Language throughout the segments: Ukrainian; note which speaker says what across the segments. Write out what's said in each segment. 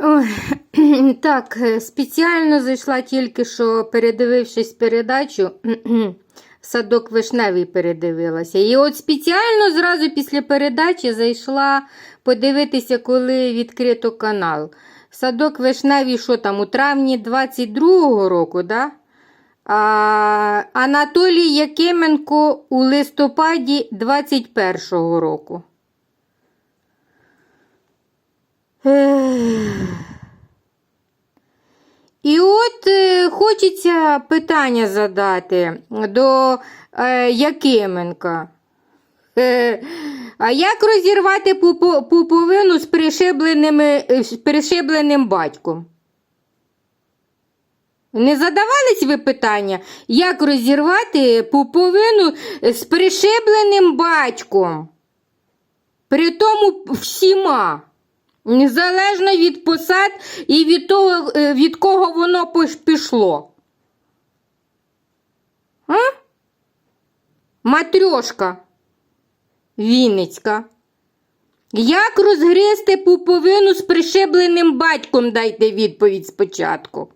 Speaker 1: Так, е, спеціально зайшла тільки що, передивившись передачу, садок вишневий передивилася. І от спеціально зразу після передачі зайшла подивитися, коли відкрито канал. Садок вишневий, що там, у травні 22-го року, да? А Анатолій Якименко у листопаді 21-го року. І от е, хочеться питання задати до е, Якименка. Е, а як розірвати пупо- пуповину з, пришибленими, е, з пришибленим батьком? Не задавались ви питання, як розірвати пуповину з пришибленим батьком? При тому всіма. Незалежно від посад і від того, е, від кого воно пішло. А? Матрьошка Вінницька. Як розгризти пуповину з пришибленим батьком, дайте відповідь спочатку.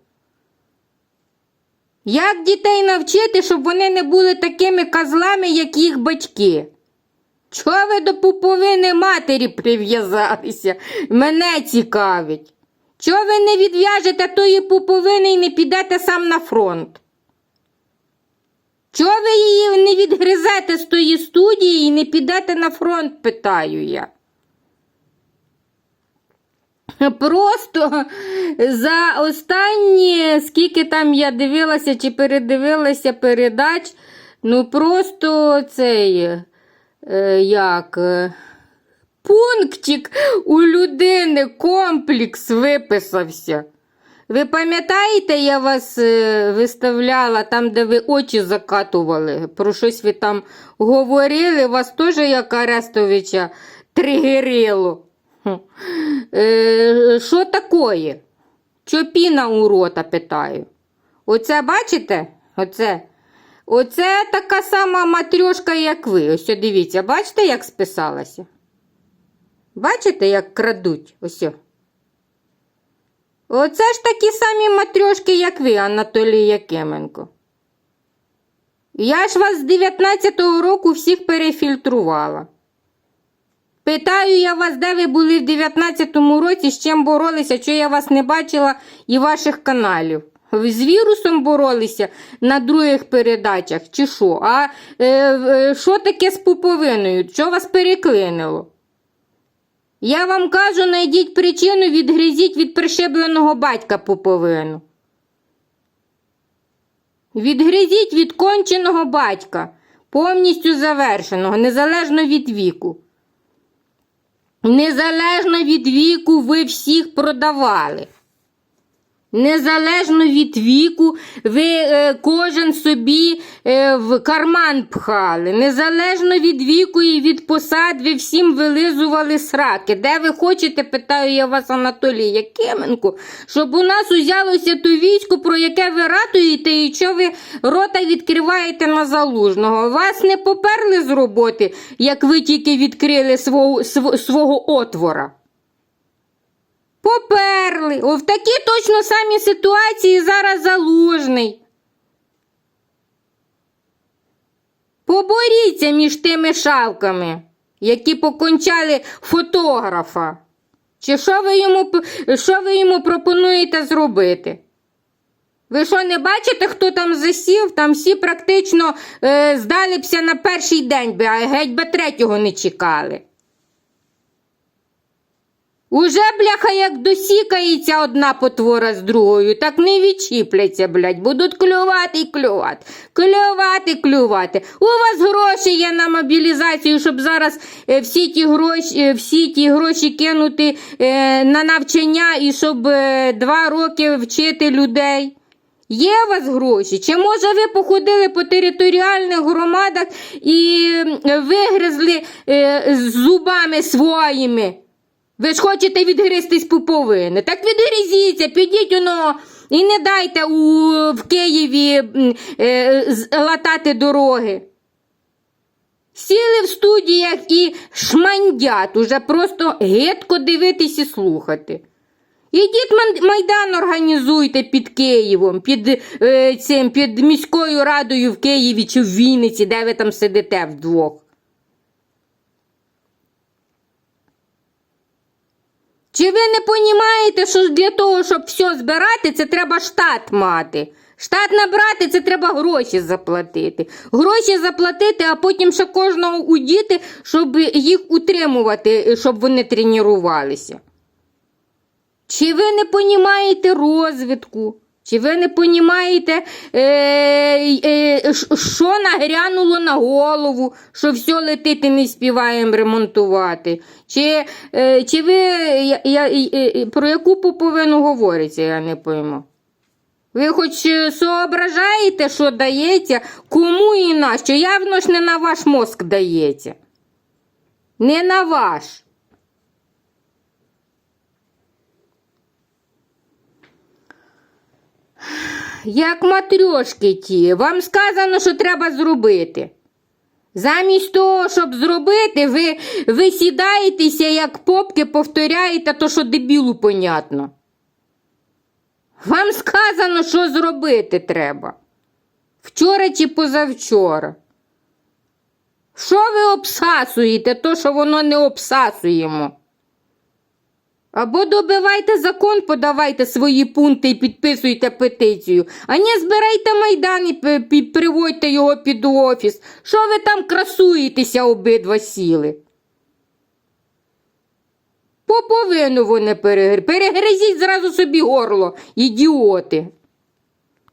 Speaker 1: Як дітей навчити, щоб вони не були такими козлами, як їх батьки? Чого ви до пуповини матері прив'язалися? Мене цікавить. Чого ви не відв'яжете тої пуповини і не підете сам на фронт? Чого ви її не відгризете з тої студії і не підете на фронт, питаю я. Просто за останні, скільки там я дивилася чи передивилася передач, ну просто цей як е, пунктик у людини комплекс виписався. Ви пам'ятаєте, я вас е, виставляла там, де ви очі закатували, про щось ви там говорили, вас теж як Арестовича тригерило. Е, Що такое? Чопіна у рота, питаю. Оце бачите? Оце. Оце така сама матрьошка, як ви. Ось дивіться, бачите, як списалася? Бачите, як крадуть? Ось. Оце ж такі самі матрьошки, як ви, Анатолій Якименко. Я ж вас з 19-го року всіх перефільтрувала. Питаю я вас, де ви були в 19-му році, з чим боролися, що я вас не бачила і ваших каналів. З вірусом боролися на других передачах, чи що? А е, е, що таке з пуповиною? Що вас переклинило? Я вам кажу, знайдіть причину, відгризіть від пришибленого батька пуповину. Відгризіть від конченого батька, повністю завершеного, незалежно від віку. Незалежно від віку ви всіх продавали. Незалежно від віку, ви е, кожен собі е, в карман пхали. Незалежно від віку і від посад, ви всім вилизували сраки. Де ви хочете, питаю я вас, Анатолій Якименко, щоб у нас узялося то військо, про яке ви ратуєте, і що ви рота відкриваєте на залужного. Вас не поперли з роботи, як ви тільки відкрили свого, свого отвора. Поперли. О, в такій точно самій ситуації зараз залужний. Поборіться між тими шавками, які покончали фотографа. Чи що ви йому, що ви йому пропонуєте зробити? Ви що не бачите, хто там засів? Там всі практично е, здалися на перший день, а геть би третього не чекали. Уже, бляха, як досікається одна потвора з другою, так не відчіпляться, блядь, будуть клювати і клювати, клювати, клювати. У вас гроші є на мобілізацію, щоб зараз е, всі ті гроші, е, всі ті гроші кинути е, на навчання і щоб два роки вчити людей. Є у вас гроші? Чи може ви походили по територіальних громадах і вигризли з зубами своїми? Ви ж хочете відгризтись пуповини. Так відгризіться, підіть воно і не дайте у, в Києві е, латати дороги. Сіли в студіях і шмандять, уже просто гидко дивитись і слухати. Ідіть майдан організуйте під Києвом, під, е, цим, під міською радою в Києві чи в Вінниці, де ви там сидите вдвох. Чи ви не понімаєте, що для того, щоб все збирати, це треба штат мати? Штат набрати, це треба гроші заплатити. Гроші заплатити, а потім ще кожного удіти, щоб їх утримувати, щоб вони тренувалися. Чи ви не понімаєте розвитку? Чи ви не понімаєте, е, е, що нагрянуло на голову, що все летить і не співаємо ремонтувати? Чи, е, чи ви я, я, про яку поповину говориться, я не пойму. Ви хоч соображаєте, що дається, кому і на що? Явно ж не на ваш мозк дається. Не на ваш. Як матрьошки ті, вам сказано, що треба зробити. Замість того, щоб зробити, ви, ви сідаєтеся, як попки, повторяєте то, що дебілу понятно. Вам сказано, що зробити треба. Вчора чи позавчора. Що ви обсасуєте, то, що воно не обсасуємо? Або добивайте закон, подавайте свої пункти і підписуйте петицію, а не збирайте майдан і приводьте його під офіс. Що ви там красуєтеся обидва сіли? Поповину вони перегри. Перегризіть зразу собі горло, ідіоти.